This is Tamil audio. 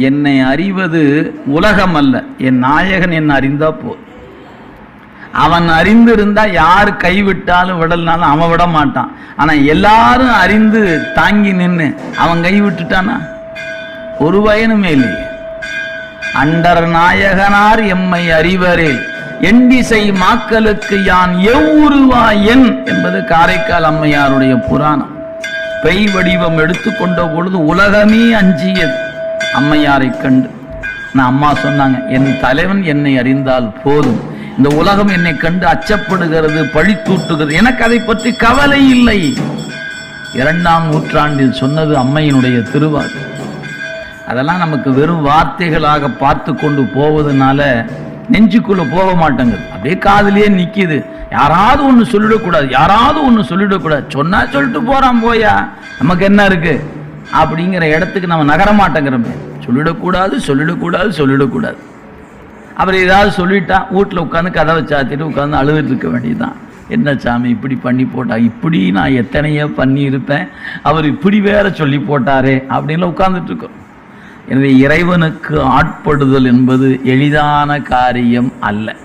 என்னை அறிவது உலகம் அல்ல என் நாயகன் என்னை அறிந்தா போ. அவன் அறிந்திருந்தா யார் கைவிட்டாலும் விடலனாலும் அவன் விட மாட்டான். ஆனா எல்லாரும் அறிந்து தாங்கி நின்று அவன் கை விட்டுட்டானா? ஒரு பயனுமே இல்லையே. அண்டர் நாயகனார் எம்மை அறிவரேல் எண்டிசை மாக்களுக்கு யான் எவ்வுருவாயன் என்பது காரைக்கால் அம்மையாருடைய புராணம். பெய் வடிவம் எடுத்துக்கொண்ட பொழுது உலகமே அஞ்சியது. அம்மையாரை கண்டு. நான் அம்மா சொன்னாங்க என் தலைவன் என்னை அறிந்தால் போதும். இந்த உலகம் என்னை கண்டு அச்சப்படுகிறது பழி தூட்டுகிறது. எனக்கு அதை பற்றி கவலை இல்லை. இரண்டாம் நூற்றாண்டில் சொன்னது அம்மையினுடைய திருவாக்கு. அதெல்லாம் நமக்கு வெறும் வார்த்தைகளாக பார்த்து கொண்டு போவதனால நெஞ்சுக்குள்ள போக மாட்டேங்குது. அப்படியே காதுலயே நிக்குது. யாராவது ஒன்று சொல்லிடக்கூடாது. யாராவது ஒன்று சொல்லிடக்கூடாது. சொன்னா சொல்லிட்டு போகிறான் போயா. நமக்கு என்ன இருக்கு? அப்படிங்கிற இடத்துக்கு நம்ம நகர மாட்டேங்கிறோமே சொல்லிடக்கூடாது சொல்லிடக்கூடாது சொல்லிடக்கூடாது. அவர் ஏதாவது சொல்லிட்டா வீட்டில் உட்காந்து கதவை சாத்திட்டு உட்காந்து அழுதுட்டு இருக்க வேண்டியதுதான். என்ன சாமி இப்படி பண்ணி போட்டா? இப்படி நான் எத்தனையோ பண்ணியிருப்பேன். அவர் இப்படி வேற சொல்லி போட்டாரே அப்படின்லாம் உட்காந்துட்டு இருக்கோம். எனவே இறைவனுக்கு ஆட்படுதல் என்பது எளிதான காரியம் அல்ல.